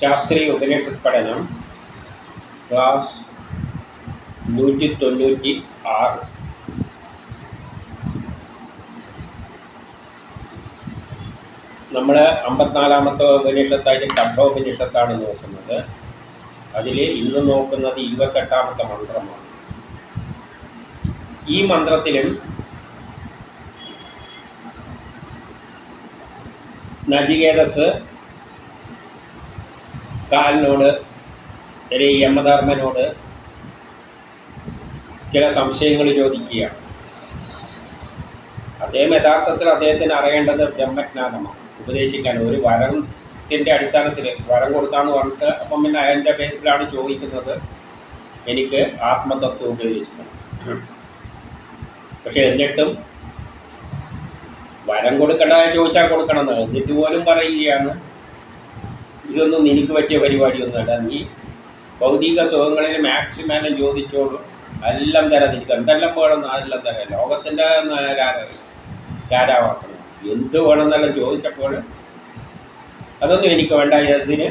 ശാസ്ത്രീയ ഉപനിഷത്ത് പഠനം ക്ലാസ് നൂറ്റി തൊണ്ണൂറ്റി ആറ് നമ്മൾ അമ്പത്തിനാലാമത്തെ ഉപനിഷത്തായിട്ട് കഠോപനിഷത്താണ് നോക്കുന്നത്. അതിൽ ഇന്ന് നോക്കുന്നത് ഇരുപത്തെട്ടാമത്തെ മന്ത്രമാണ്. ഈ മന്ത്രത്തിലും നചികേതസ് കാലിനോട് അല്ലെങ്കിൽ യമധർമ്മനോട് ചില സംശയങ്ങൾ ചോദിക്കുകയാണ്. അദ്ദേഹം യഥാർത്ഥത്തിൽ അദ്ദേഹത്തിന് അറിയേണ്ടത് ബ്രഹ്മജ്ഞാനമാണ്. ഉപദേശിക്കാൻ ഒരു വരത്തിന്റെ അടിസ്ഥാനത്തിൽ വരം കൊടുത്താന്ന് പറഞ്ഞിട്ട് അപ്പം പിന്നെ അതിന്റെ ബേസിലാണ് ചോദിക്കുന്നത് എനിക്ക് ആത്മതത്വം ഉപദേശിക്കണം പക്ഷെ എന്നിട്ടും വരം കൊടുക്കണ്ട ചോദിച്ചാൽ കൊടുക്കണം എന്ന് എന്നിട്ട് പോലും പറയുകയാണ്. ഇതൊന്നും നിനക്ക് പറ്റിയ പരിപാടിയൊന്നുമല്ല. നീ ഭൗതിക സുഖങ്ങളിൽ മാക്സിമം ചോദിച്ചോളൂ. എല്ലാം തരാം നിനക്ക്. എന്തെല്ലാം വേണമെന്ന് അതെല്ലാം തരാം. ലോകത്തിന്റെ രാജാവാക്കണം എന്ത് വേണമെന്നെല്ലാം ചോദിച്ചപ്പോൾ അതൊന്നും എനിക്ക് വേണ്ട. ഇതിന്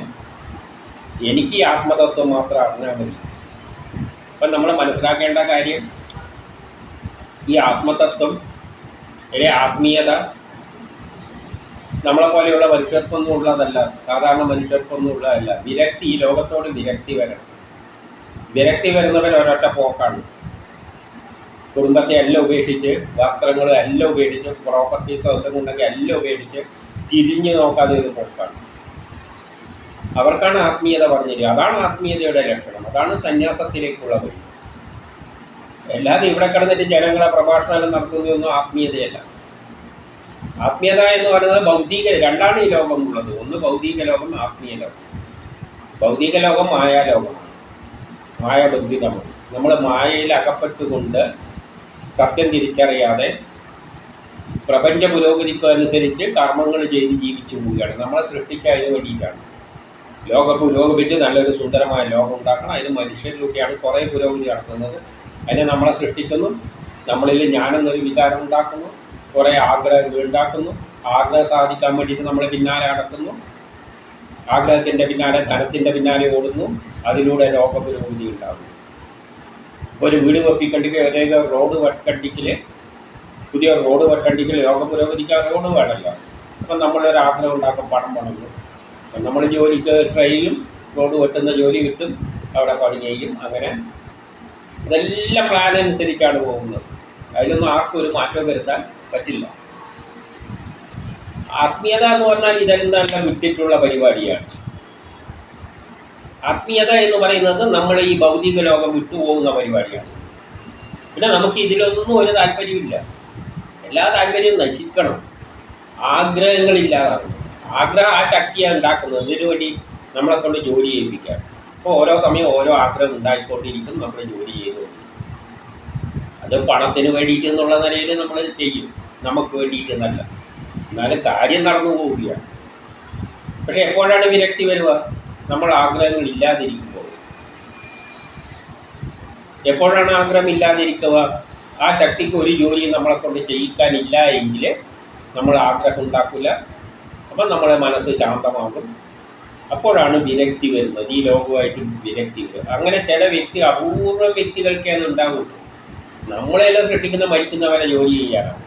എനിക്ക് ആത്മതത്വം മാത്രം അറിഞ്ഞാൽ മതി. അപ്പം നമ്മൾ മനസ്സിലാക്കേണ്ട കാര്യം ഈ ആത്മതത്വം അല്ലെ ആത്മീയത നമ്മളെ പോലെയുള്ള മനുഷ്യർക്കൊന്നും ഉള്ളതല്ല. സാധാരണ മനുഷ്യർക്കൊന്നും ഉള്ളതല്ല. വിരക്തി ഈ ലോകത്തോട് വിരക്തി വരണം. വിരക്തി വരുന്നവൻ ഒരൊറ്റ പോക്കാണ്. കുടുംബത്തെ എല്ലാം ഉപേക്ഷിച്ച് വസ്ത്രങ്ങൾ എല്ലാം ഉപേക്ഷിച്ച് പ്രോപ്പർട്ടീസ് ഒക്കെ ഉണ്ടെങ്കിൽ എല്ലാം ഉപേക്ഷിച്ച് തിരിഞ്ഞു നോക്കാതെ ഇത് പോക്കാണ്. അവർക്കാണ് ആത്മീയത പറഞ്ഞിരിക്കുക അതാണ് ആത്മീയതയുടെ ലക്ഷണം. അതാണ് സന്യാസത്തിലേക്കുള്ള വഴി അല്ലാതെ ഇവിടെ കിടന്നിട്ട് ജനങ്ങളെ പ്രഭാഷണം നടത്തുന്നതൊന്നും ആത്മീയതയല്ല. ആത്മീയത എന്ന് പറയുന്നത് ഭൗതിക രണ്ടാണ് ഈ ലോകമുള്ളത് ഒന്ന് ഭൗതിക ലോകം ആത്മീയ ലോകം. ഭൗതിക ലോകം മായ മായാലോകമാണ് മായാബന്ധിതമാണ് നമ്മൾ മായയിൽ അകപ്പെട്ടുകൊണ്ട് സത്യം തിരിച്ചറിയാതെ പ്രപഞ്ച പുരോഗതിക്കനുസരിച്ച് കർമ്മങ്ങൾ ചെയ്ത് ജീവിച്ചു പോവുകയാണ്. നമ്മളെ സൃഷ്ടിച്ച അതിന് വേണ്ടിയിട്ടാണ്. ലോകം പുരോഗമിച്ച് നല്ലൊരു സുന്ദരമായ ലോകം ഉണ്ടാക്കണം. അതിന് മനുഷ്യരിലൂടെയാണ് കുറേ പുരോഗതി നടത്തുന്നത്. അതിനെ നമ്മളെ സൃഷ്ടിക്കുന്നു. നമ്മളിൽ ഞാനെന്നൊരു വികാരം ഉണ്ടാക്കുന്നു. കുറേ ആഗ്രഹങ്ങൾ ഉണ്ടാക്കുന്നു. ആഗ്രഹം സാധിക്കാൻ വേണ്ടിയിട്ട് നമ്മൾ പിന്നാലെ നടക്കുന്നു. ആഗ്രഹത്തിന്റെ പിന്നാലെ ധനത്തിന്റെ പിന്നാലെ ഓടുന്നു. അതിലൂടെ ലോക പുരോഗതി ഉണ്ടാകുന്നു. ഒരു വീട് വെപ്പിക്കണ്ടിക്ക് ഒരു റോഡ് വെട്ടണ്ടിക്കിൽ പുതിയ റോഡ് വെട്ടണ്ടിക്കിൽ ലോക പുരോഗതിക്ക് റോഡ് വേണമല്ലോ. അപ്പം നമ്മളൊരു ആഗ്രഹം ഉണ്ടാക്കും പണം വേണമെന്ന് അപ്പം നമ്മൾ ജോലിക്ക് ട്രെയിനും റോഡ് വെട്ടുന്ന ജോലി കിട്ടും. അവിടെ പണി ചെയ്യും. അങ്ങനെ ഇതെല്ലാം പ്ലാൻ അനുസരിച്ചാണ് പോകുന്നത്. അതിലൊന്നും ആർക്കും ഒരു മാറ്റം വരുത്താൻ പറ്റില്ല. ആത്മീയത എന്ന് പറഞ്ഞാൽ ഇതെല്ലാം വിട്ടിട്ടുള്ള പരിപാടിയാണ്. ആത്മീയത എന്ന് പറയുന്നത് നമ്മൾ ഈ ഭൗതിക ലോകം വിട്ടുപോകുന്ന പരിപാടിയാണ്. പിന്നെ നമുക്ക് ഇതിലൊന്നും ഒരു താല്പര്യമില്ല എല്ലാ താല്പര്യവും നശിക്കണം. ആഗ്രഹങ്ങളില്ലാതാകും ആഗ്രഹം ആ ശക്തിയാണ് ഉണ്ടാക്കുന്നത്. ഇതിനു വേണ്ടി നമ്മളെ കൊണ്ട് ജോലി ചെയ്യിപ്പിക്കാൻ. അപ്പോൾ ഓരോ സമയം ഓരോ ആഗ്രഹം ഉണ്ടായിക്കൊണ്ടിരിക്കും. നമ്മൾ ജോലി ചെയ്തുകൊണ്ടിരിക്കും. അത് പണത്തിന് വേണ്ടിയിട്ട് എന്നുള്ള നിലയിൽ നമ്മൾ ചെയ്യും. നമുക്ക് വേണ്ടിയിട്ട് എന്നല്ല എന്നാലും കാര്യം നടന്നു പോവുകയാണ്. പക്ഷെ എപ്പോഴാണ് വിരക്തി വരിക? നമ്മൾ ആഗ്രഹങ്ങൾ ഇല്ലാതിരിക്കുമ്പോൾ എപ്പോഴാണ് ആഗ്രഹം ഇല്ലാതിരിക്കുക ആ ശക്തിക്ക് ഒരു ജോലിയും നമ്മളെ കൊണ്ട് ചെയ്യിക്കാനില്ല എങ്കിൽ നമ്മൾ ആഗ്രഹം ഉണ്ടാക്കില്ല അപ്പം നമ്മളെ മനസ്സ് ശാന്തമാകും. അപ്പോഴാണ് വിരക്തി വരുന്നത്. ഈ ലോകമായിട്ട് വിരക്തി വരും അങ്ങനെ ചില വ്യക്തി അപൂർവ വ്യക്തികൾക്കേ അത് ഉണ്ടാകും നമ്മളെല്ലാം സൃഷ്ടിക്കുന്ന മരിക്കുന്നവരെ ജോലി ചെയ്യാനാണ്.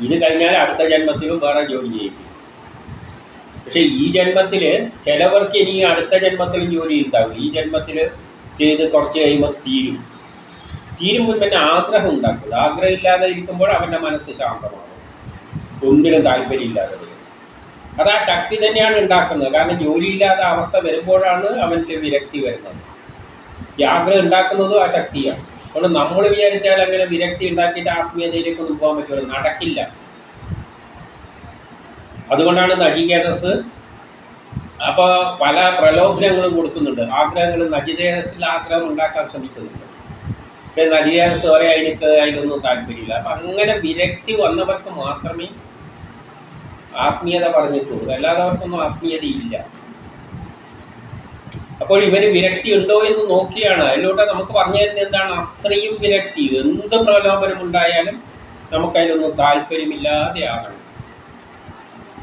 ഇത് കഴിഞ്ഞാൽ അടുത്ത ജന്മത്തിലും വേറെ ജോലി ചെയ്യിക്കും പക്ഷേ ഈ ജന്മത്തിൽ ചിലവർക്ക് ഇനി അടുത്ത ജന്മത്തിലും ജോലി ഉണ്ടാവും ഈ ജന്മത്തിൽ ചെയ്ത് കുറച്ച് കഴിയുമ്പോൾ തീരും. തീരുമ്പോൾ തന്നെ ആഗ്രഹം ഉണ്ടാക്കുന്നത് ആഗ്രഹം ഇല്ലാതെ ഇരിക്കുമ്പോൾ അവന്റെ മനസ്സ് ശാന്തമാകും. ഒന്നിനും താല്പര്യമില്ലാതെ വരും. അത് ആ ശക്തി തന്നെയാണ് ഉണ്ടാക്കുന്നത്. കാരണം ജോലിയില്ലാത്ത അവസ്ഥ വരുമ്പോഴാണ് അവന്റെ വിരക്തി വരുന്നത്. ഈ ആഗ്രഹം ഉണ്ടാക്കുന്നതും ആ ശക്തിയാണ്. അതുകൊണ്ട് നമ്മൾ വിചാരിച്ചാൽ അങ്ങനെ വിരക്തി ഉണ്ടാക്കിയിട്ട് ആത്മീയതയിലേക്കൊന്നും പോകാൻ പറ്റുമോ നടക്കില്ല. അതുകൊണ്ടാണ് നജികേതസ് അപ്പോൾ പല പ്രലോഭനങ്ങളും കൊടുക്കുന്നുണ്ട്. ആഗ്രഹങ്ങൾ നജികേതസിൽ ആഗ്രഹം ഉണ്ടാക്കാൻ ശ്രമിക്കുന്നുണ്ട്. പക്ഷേ നജികേതസ് വരെ അതിനൊക്കെ അതിലൊന്നും താല്പര്യമില്ല. അപ്പം അങ്ങനെ വിരക്തി വന്നവർക്ക് മാത്രമേ ആത്മീയത പറഞ്ഞിട്ടുള്ളൂ. അല്ലാതെ അവർക്കൊന്നും ആത്മീയതയില്ല. അപ്പോൾ ഇവന് വിരക്തി ഉണ്ടോ എന്ന് നോക്കിയാണ്. അതിലൂടെ നമുക്ക് പറഞ്ഞു തരുന്നത് എന്താണ്? അത്രയും വിരക്തി എന്ത് പ്രലോഭനം ഉണ്ടായാലും നമുക്കതിലൊന്നും താല്പര്യമില്ലാതെ ആകണം.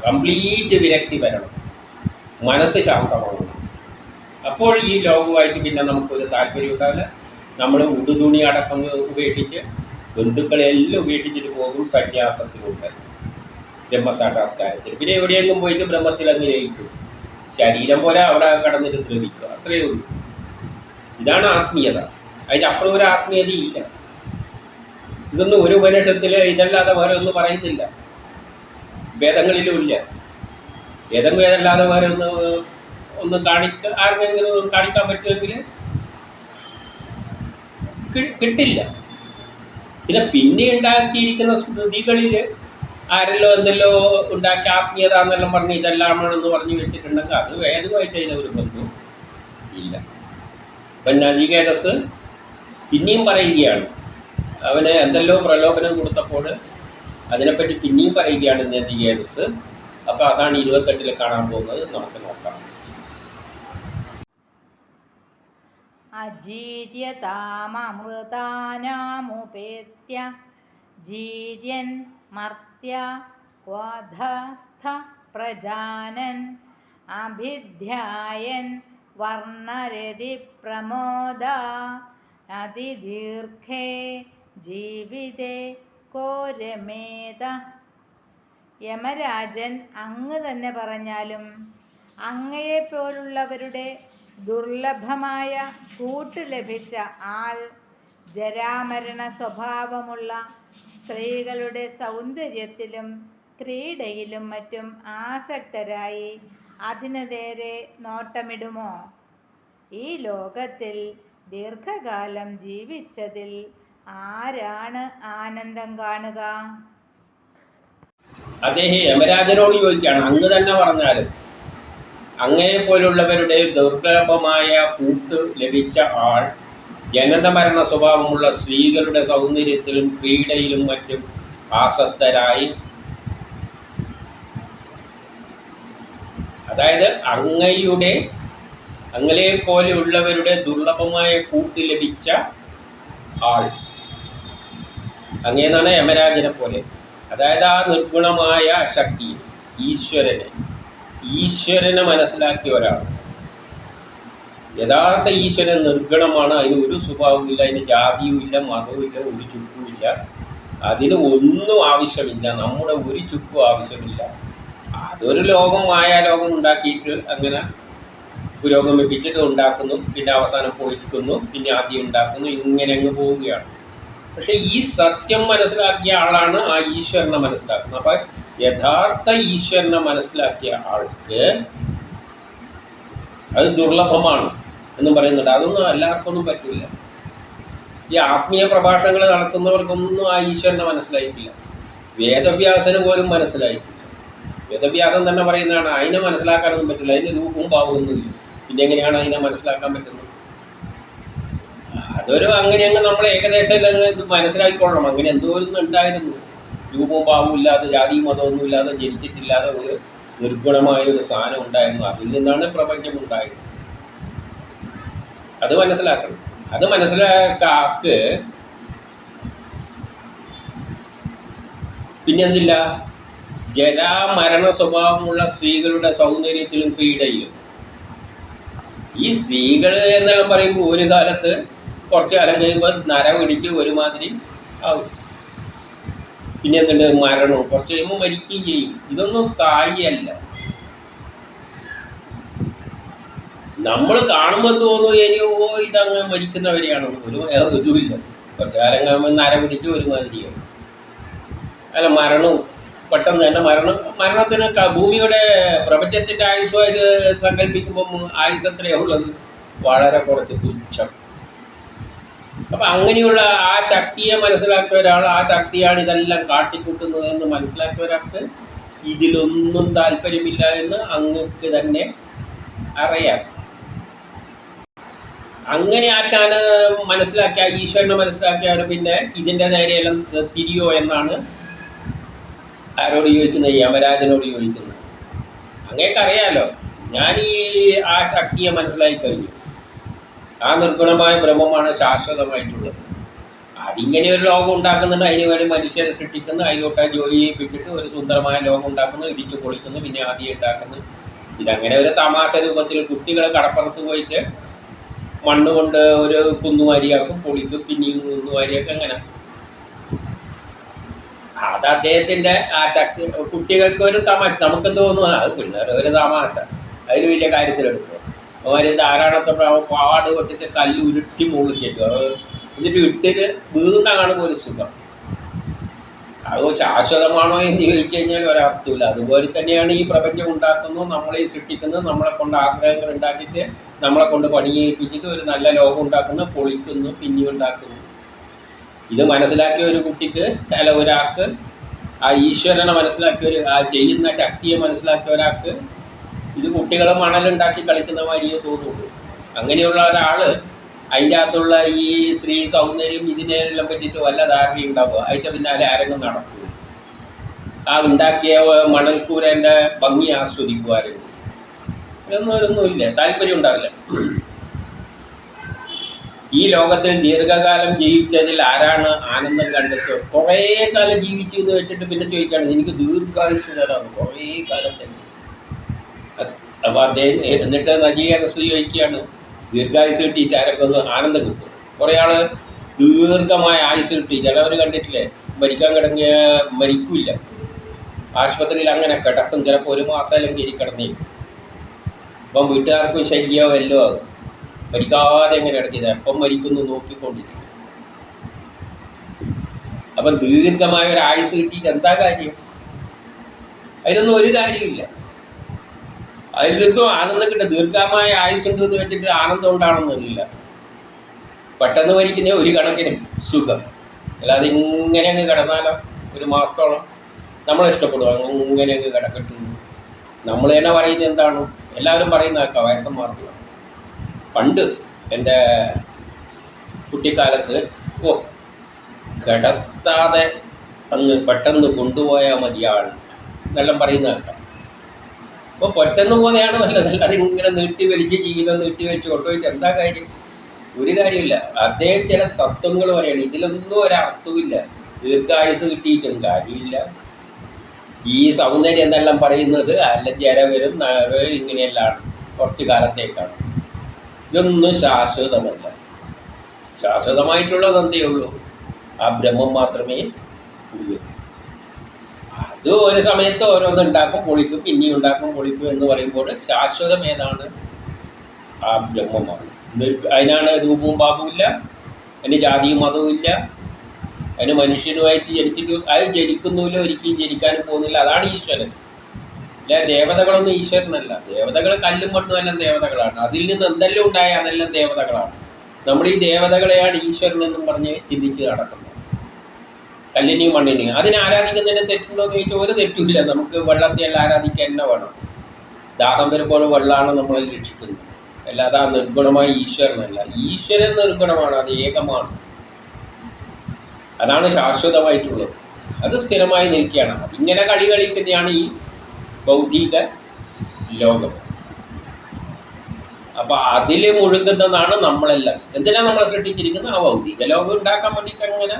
കംപ്ലീറ്റ് വിരക്തി വരണം. മനസ്സ് ശാന്തമാകണം അപ്പോൾ ഈ ലോകവുമായിട്ട് പിന്നെ നമുക്കൊരു താല്പര്യം ഉണ്ടാവില്ല. നമ്മൾ ഉടുതുണി അടക്കം ഉപേക്ഷിച്ച് ബന്ധുക്കളെല്ലാം ഉപേക്ഷിച്ചിട്ട് പോകും സന്യാസത്തിലുണ്ട് ബ്രഹ്മസാക്ഷാത്കാരത്തിൽ. പിന്നെ എവിടെയെങ്കിലും പോയിട്ട് ബ്രഹ്മത്തിൽ അങ്ങ് ലയിക്കും. ശരീരം പോലെ അവിടെ കടന്നിട്ട് ദ്രവിക്കുക അത്രയേ ഉള്ളൂ. ഇതാണ് ആത്മീയത. അതിന്റെ അപ്പുറം ഒരു ആത്മീയത ഇല്ല ഇതൊന്നും ഒരു ഉപനിഷത്തിൽ ഇതല്ലാതെ വേറെ ഒന്നും പറയുന്നില്ല. വേദങ്ങളിലും ഇല്ല. വേദം വേദമല്ലാതെ വേറെ ഒന്ന് ഒന്ന് കാണിക്ക ആർക്കെങ്കിലും ഒന്ന് കാണിക്കാൻ പറ്റുമെങ്കിൽ കിട്ടില്ല. പിന്നെ പിന്നെ ഉണ്ടാക്കിയിരിക്കുന്ന സ്മൃതികളിൽ ആരെല്ലോ എന്തെല്ലോ ഉണ്ടാക്കി ആത്മീയത എന്നെല്ലാം പറഞ്ഞ് ഇതെല്ലാമാണെന്ന് പറഞ്ഞു വെച്ചിട്ടുണ്ടെങ്കിൽ അത് വേദമായിട്ട് ഒരു ബന്ധവും ഇല്ല. അപ്പം നജികേതസ് പിന്നെയും പറയുകയാണ്. അവന് എന്തെല്ലോ പ്രലോഭനം കൊടുത്തപ്പോൾ അതിനെപ്പറ്റി പിന്നെയും പറയുകയാണ് നജികേതസ് അപ്പോൾ അതാണ് ഇരുപത്തെട്ടിൽ കാണാൻ പോകുന്നത്. നമുക്ക് നോക്കാം. അജീര്യതാമൃതാനാമുപേത്യ ജീര്യൻ മർത്യ വധസ്ഥ പ്രജാനൻ അഭിധ്യായൻ വർണരതി പ്രമോദ അതിദീർഘേ ജീവിതേ കോരമേത. യമരാജൻ അങ്ങ് തന്നെ പറഞ്ഞാലും അങ്ങയെപ്പോലുള്ളവരുടെ ദുർലഭമായ കൂട്ട് ലഭിച്ച ആൾ ജരാമരണ സ്വഭാവമുള്ള സ്ത്രീകളുടെ സൗന്ദര്യത്തിലും ക്രീഡയിലും മറ്റും ആസക്തരായി അതിനു നേരെ നോട്ടമിടുമോ? ഈ ലോകത്തിൽ ദീർഘകാലം ജീവിച്ചതിൽ ആരാണ് ആനന്ദം കാണുക? അദ്ദേഹം യമരാജനോട് ചോദിക്കുകയാണ്. അങ്ങ് തന്നെ പറഞ്ഞാലും അങ്ങയെ പോലുള്ളവരുടെ ദുർലഭമായ കൂട്ട് ലഭിച്ച ആൾ ജനന മരണ സ്വഭാവമുള്ള സ്ത്രീകളുടെ സൗന്ദര്യത്തിലും ക്രീഡയിലും മറ്റും ആസക്തരായി. അതായത് അങ്ങയുടെ അങ്ങയെ പോലെയുള്ളവരുടെ ദുർലഭമായ കൂട്ട് ലഭിച്ച ആൾ. അങ്ങേന്നാണ് യമരാജനെ പോലെ. അതായത് ആ നിർഗുണമായ ശക്തി ഈശ്വരനെ. ഈശ്വരനെ മനസ്സിലാക്കിയ ഒരാൾ. യഥാർത്ഥ ഈശ്വരൻ നിർഗണമാണ്. അതിന് ഒരു സ്വഭാവമില്ല അതിന് ജാതിയും ഇല്ല മതവും ഇല്ല ഒരു ചുക്കും ഇല്ല അതിന് ഒന്നും ആവശ്യമില്ല. നമ്മുടെ ഒരു ചുക്കും ആവശ്യമില്ല. അതൊരു ലോകം മായാലോകം ഉണ്ടാക്കിയിട്ട് അങ്ങനെ പുരോഗമിപ്പിച്ചിട്ട് ഉണ്ടാക്കുന്നു പിന്നെ അവസാനം പൊളിക്കുന്നു പിന്നെ ആദ്യം ഉണ്ടാക്കുന്നു ഇങ്ങനെ അങ്ങ് പോവുകയാണ്. പക്ഷെ ഈ സത്യം മനസ്സിലാക്കിയ ആളാണ് ആ ഈശ്വരനെ മനസ്സിലാക്കുന്നത്. അപ്പൊ യഥാർത്ഥ ഈശ്വരനെ മനസ്സിലാക്കിയ ആൾക്ക് അത് ദുർലഭമാണ്. എന്നും പറയുന്നുണ്ട്. അതൊന്നും എല്ലാവർക്കൊന്നും പറ്റില്ല ഈ ആത്മീയ പ്രഭാഷണങ്ങൾ നടത്തുന്നവർക്കൊന്നും ആ ഈശ്വരനെ മനസ്സിലായിട്ടില്ല. വേദവ്യാസന് പോലും മനസ്സിലായിട്ടില്ല. വേദവ്യാസം തന്നെ പറയുന്നതാണ് അതിനെ മനസ്സിലാക്കാനൊന്നും പറ്റില്ല. അതിന് രൂപവും ഭാവമൊന്നുമില്ല പിന്നെ എങ്ങനെയാണ് അതിനെ മനസ്സിലാക്കാൻ പറ്റുന്നത്? അതൊരു അങ്ങനെ അങ്ങ് നമ്മൾ ഏകദേശം എല്ലാം ഇത് മനസ്സിലാക്കിക്കൊള്ളണം. അങ്ങനെ എന്തോരം ഉണ്ടായിരുന്നു രൂപവും ഭാവവും ഇല്ലാതെ ജാതിയും മതമൊന്നും ഇല്ലാതെ ജനിച്ചിട്ടില്ലാതെ ഒരു നിർഗുണമായ ഒരു സാധനം ഉണ്ടായിരുന്നു. അതിൽ നിന്നാണ് പ്രപഞ്ചം ഉണ്ടായത്. അത് മനസ്സിലാക്കണം. അത് മനസ്സിലാക്കാക്ക് പിന്നെന്തില്ല? ജരാമരണ സ്വഭാവമുള്ള സ്ത്രീകളുടെ സൗന്ദര്യത്തിലും ക്രീഡയിലും. ഈ സ്ത്രീകൾ എന്നെല്ലാം പറയുമ്പോൾ ഒരു കാലത്ത് കുറച്ച് കാലം കഴിയുമ്പോൾ നര പിടിച്ച് ഒരുമാതിരി ആവും. പിന്നെ എന്തുണ്ട് മരണവും. കുറച്ച് കഴിയുമ്പോൾ മരിക്കുകയും ചെയ്യും. ഇതൊന്നും സ്ഥായിയല്ല. നമ്മൾ കാണുമ്പോൾ തോന്നും ഇനി ഓ ഇതങ്ങ് മരിക്കുന്നവരെയാണ്. ഒരു ഇതുമില്ല കുറച്ച് കാലം കഴിയുമ്പോൾ നര പിടിച്ച് ഒരുമാതിരിയാവും അല്ല മരണവും പെട്ടെന്ന് തന്നെ മരണം. മരണത്തിന് ഭൂമിയുടെ പ്രപഞ്ചത്തിന്റെ ആയുസ്സുമായിട്ട് സങ്കല്പിക്കുമ്പം ആയുസ് എത്രയുള്ളത് വളരെ കുറച്ച് തുച്ഛം. അപ്പം അങ്ങനെയുള്ള ആ ശക്തിയെ മനസ്സിലാക്കിയ ഒരാൾ ആ ശക്തിയാണ് ഇതെല്ലാം കാട്ടിക്കൂട്ടുന്നത് എന്ന് മനസ്സിലാക്കിയ ഒരാൾക്ക് ഇതിലൊന്നും താല്പര്യമില്ല എന്ന് അങ്ങക്ക് തന്നെ അറിയാം. അങ്ങനെ ആക്കാന് മനസ്സിലാക്കിയ ഈശ്വരനെ മനസ്സിലാക്കിയവർ പിന്നെ ഇതിന്റെ നേരെയെല്ലാം തിരിയോ എന്നാണ് ആരോട് ചോദിക്കുന്നത്? യമരാജനോട് ചോദിക്കുന്നത്. അങ്ങേക്കറിയാലോ ഞാൻ ഈ ആ ശക്തിയെ മനസ്സിലാക്കി കഴിഞ്ഞു. ആ നിർഗുണമായ ബ്രഹ്മമാണ് ശാശ്വതമായിട്ടുള്ളത്. അതിങ്ങനെ ഒരു ലോകം ഉണ്ടാക്കുന്നുണ്ട് അതിന് വേണ്ടി മനുഷ്യരെ സൃഷ്ടിക്കുന്നു അതിലോട്ട് ജോലി ചെയ്യിപ്പിച്ചിട്ട് ഒരു സുന്ദരമായ ലോകം ഉണ്ടാക്കുന്നു ഇടിച്ചു പൊളിക്കുന്നു പിന്നെ ആദ്യം ഉണ്ടാക്കുന്നു. ഇതങ്ങനെ ഒരു തമാശ രൂപത്തിൽ കുട്ടികൾ കടപ്പുറത്ത് പോയിട്ട് മണ്ണ് കൊണ്ട് ഒരു കുന്നുവാരിയാക്കും പൊളിക്കും പിന്നെയും കുന്നുവാരിയാക്കും അങ്ങനെ. അത് അദ്ദേഹത്തിന്റെ ആ ശക്തി കുട്ടികൾക്ക് ഒരു തമാശ നമുക്ക് തോന്നും അത് പിള്ളേർ ഒരു തമാശ. അതിന് വലിയ കാര്യത്തിലെടുക്കും. അവർ ധാരാളത്തോടെ പാട് കൊട്ടിട്ട് കല്ല് ഉരുട്ടി മുകളിൽ കയറ്റും. എന്നിട്ട് ഇട്ടിട്ട് വീണ കാണുമ്പോൾ ഒരു സുഖം. അത് ശാശ്വതമാണോ എന്ന് ചോദിച്ചു കഴിഞ്ഞാൽ ഒരർത്ഥമില്ല അതുപോലെ തന്നെയാണ് ഈ പ്രപഞ്ചം ഉണ്ടാക്കുന്നത് നമ്മളെ സൃഷ്ടിക്കുന്നത് നമ്മളെ കൊണ്ട് ആഗ്രഹങ്ങൾ ഉണ്ടാക്കിയിട്ട് നമ്മളെ കൊണ്ട് പണി ചെയ്യിപ്പിച്ചിട്ട് ഒരു നല്ല ലോകം ഉണ്ടാക്കുന്നു പൊളിക്കുന്നു പിന്നി ഉണ്ടാക്കുന്നു. ഇത് മനസ്സിലാക്കിയ ഒരു കുട്ടിക്ക് അല്ല ഒരാൾക്ക് ആ ഈശ്വരനെ മനസ്സിലാക്കിയ ഒരു ആ ചെയ്യുന്ന ശക്തിയെ മനസ്സിലാക്കിയ ഒരാൾക്ക് ഇത് കുട്ടികൾ മണലുണ്ടാക്കി കളിക്കുന്ന വലിയ തോന്നുള്ളൂ. അങ്ങനെയുള്ള ഒരാൾ അതിന്റെ അകത്തുള്ള ഈ സ്ത്രീ സൗന്ദര്യം ഇതിനെല്ലാം പറ്റിയിട്ട് വല്ല ധാരണ ഉണ്ടാവുക അതിന്റെ പിന്നാലെ ആരെങ്കിലും നടക്കും ആ ഉണ്ടാക്കിയ മണൽക്കൂരന്റെ ഭംഗി ആസ്വദിക്കുമായിരുന്നു. ഇതൊന്നും ഒന്നുമില്ല താല്പര്യം ഉണ്ടാവില്ല. ഈ ലോകത്തിൽ ദീർഘകാലം ജീവിച്ചതിൽ ആരാണ് ആനന്ദം കണ്ടെത്തുക? കുറേ കാലം ജീവിച്ചു എന്ന് വെച്ചിട്ട് പിന്നെ ചോദിക്കുകയാണ് എനിക്ക് ദീർഘായുസ് തരാണ് കുറേ കാലം തന്നെ. അപ്പോൾ അദ്ദേഹം എന്നിട്ട് നജീകരസ് ചോദിക്കുകയാണ് ദീർഘായുസ് കിട്ടിയിട്ട് ആരൊക്കെ ആനന്ദം കിട്ടും? കുറേ ആൾ ദീർഘമായ ആയുസ് കിട്ടി. ചിലവർ കണ്ടിട്ടില്ലേ മരിക്കാൻ കിടങ്ങിയ മരിക്കില്ല. ആശുപത്രിയിൽ അങ്ങനെ കിടക്കും ചിലപ്പോൾ ഒരു മാസം അല്ലെങ്കിൽ കിടന്നേക്കും അപ്പം വീട്ടുകാർക്കും ശല്യമോ എല്ലോ ആകും മരിക്കാതെ എങ്ങനെ കിടക്കിയത്. എപ്പം മരിക്കുന്നു നോക്കിക്കൊണ്ടിരിക്കും അപ്പം ദീർഘമായ ഒരു ആയുസ് കിട്ടിയിട്ട് എന്താ കാര്യം? അതിലൊന്നും ഒരു കാര്യമില്ല അതിൽ നിന്നും ആനന്ദം കിട്ടും. ദീർഘമായ ആയുസ് ഉണ്ട് എന്ന് വെച്ചിട്ട് ആനന്ദം ഉണ്ടാണെന്നില്ല പെട്ടെന്ന് മരിക്കുന്ന ഒരു കണക്കിന് സുഖം. അല്ലാതെ ഇങ്ങനെ അങ്ങ് കിടന്നാലോ? ഒരു മാസത്തോളം. നമ്മളെ ഇഷ്ടപ്പെടുക അങ്ങ് ഇങ്ങനെ അങ്ങ് കിടക്കട്ടു. നമ്മൾ തന്നെ പറയുന്നത് എന്താണ്? എല്ലാവരും പറയുന്ന കേൾക്കാം വയസ്സന്മാർക്ക്. പണ്ട് എന്റെ കുട്ടിക്കാലത്ത് ഓ കിടത്താതെ അങ്ങ് പെട്ടെന്ന് കൊണ്ടുപോയാൽ മതിയാണ് എന്നെല്ലാം പറയുന്ന കേൾക്കാം. അപ്പോൾ പെട്ടെന്ന് പോകുന്നതാണ് നല്ലത് അല്ലാതെ ഇങ്ങനെ നീട്ടി വലിച്ച് ജീവിതം നീട്ടി വലിച്ച് കൊണ്ടുപോയിട്ട് എന്താ കാര്യം? ഒരു കാര്യമില്ല. അദ്ദേഹം ചില തത്വങ്ങൾ പറയുകയാണ് ഇതിലൊന്നും ഒരർത്ഥമില്ല ദീർഘായുസ് കിട്ടിയിട്ടും കാര്യമില്ല. ഈ സൗന്ദര്യം എന്നെല്ലാം പറയുന്നത്? അല്ല ജരവരും നരവരും ഇങ്ങനെയെല്ലാം കുറച്ച് കാലത്തേക്കാണ്. ഇതൊന്നും ശാശ്വതമല്ല. ശാശ്വതമായിട്ടുള്ളത് എന്തേ ഉള്ളൂ? ആ ബ്രഹ്മം മാത്രമേ ഉള്ളൂ. അത് ഒരു സമയത്ത് ഓരോന്ന് ഉണ്ടാക്കും പൊളിക്കും പിന്നെയും ഉണ്ടാക്കും പൊളിക്കും എന്ന് പറയുമ്പോൾ ശാശ്വതം ഏതാണ്? ആ ബ്രഹ്മമാണ്. അതിനാണ് രൂപവും പാപവും ഇല്ല അതിന് ജാതിയും മതവും ഇല്ല അതിന് മനുഷ്യനുമായിട്ട് ജനിച്ചിട്ട് അത് ജനിക്കുന്നില്ല ഒരിക്കലും ജനിക്കാനും പോകുന്നില്ല. അതാണ് ഈശ്വരൻ. അല്ല? ദേവതകളൊന്നും ഈശ്വരനല്ല. ദേവതകൾ കല്ലും മണ്ണും എല്ലാം ദേവതകളാണ്. അതിൽ നിന്ന് എന്തെല്ലാം ഉണ്ടായ അതെല്ലാം ദേവതകളാണ്. നമ്മൾ ഈ ദേവതകളെയാണ് ഈശ്വരൻ എന്നും പറഞ്ഞ് ചിന്തിച്ച് നടക്കുന്നത്. കല്ലിനെയും മണ്ണിനെയും. അതിനെ ആരാധിക്കുന്നതിന് തെറ്റുണ്ടോ എന്ന് ചോദിച്ചാൽ ഒരു തെറ്റുമില്ല. നമുക്ക് വെള്ളത്തെ എല്ലാം ആരാധിക്കാൻ തന്നെ വേണം. ദാഹം വരുമ്പോൾ വെള്ളമാണ് നമ്മളെ രക്ഷിക്കുന്നത്. അല്ലാതെ ആ നിർഗുണമായ ഈശ്വരനല്ല. ഈശ്വരൻ നിർഗുണമാണ്. അത് ഏകമാണ്. അതാണ് ശാശ്വതമായിട്ടുള്ളത്. അത് സ്ഥിരമായി നിൽക്കുകയാണ്. ഇങ്ങനെ കളി കളിക്കുന്നതാണ് ഈ ഭൗതിക ലോകം. അപ്പോൾ അതിൽ മുഴുകുന്നതാണ് നമ്മളെല്ലാം. എന്തിനാണ് നമ്മളെ സൃഷ്ടിച്ചിരിക്കുന്നത് ആ ഭൗതിക ലോകം ഉണ്ടാക്കാൻ വേണ്ടിയിട്ട് അങ്ങനെ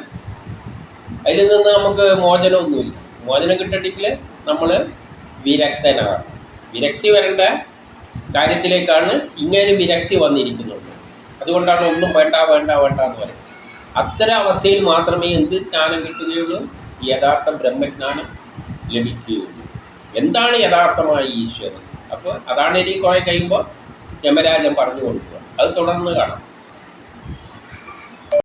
അതിൽ നിന്ന് നമുക്ക് മോചനമൊന്നുമില്ല. മോചനം കിട്ടണമെങ്കിൽ നമ്മൾ വിരക്തനാണ്. വിരക്തി വരേണ്ട കാര്യത്തിലേക്കാണ് ഇങ്ങനെ വിരക്തി വന്നിരിക്കുന്നത്. അതുകൊണ്ടാണ് ഒന്നും വേണ്ട വേണ്ട വേണ്ട എന്ന് പറയുന്നത്. അത്തരം അവസ്ഥയിൽ മാത്രമേ എന്ത് ജ്ഞാനം കിട്ടുകയുള്ളൂ? യഥാർത്ഥ ബ്രഹ്മജ്ഞാനം ലഭിക്കുകയുള്ളൂ. എന്താണ് യഥാർത്ഥമായ ഈശ്വരൻ? അപ്പോൾ അതാണ് ഇനി കുറേ കഴിയുമ്പോൾ യമരാജൻ പറഞ്ഞു കൊടുക്കുക. അത് തുടർന്ന് കാണാം.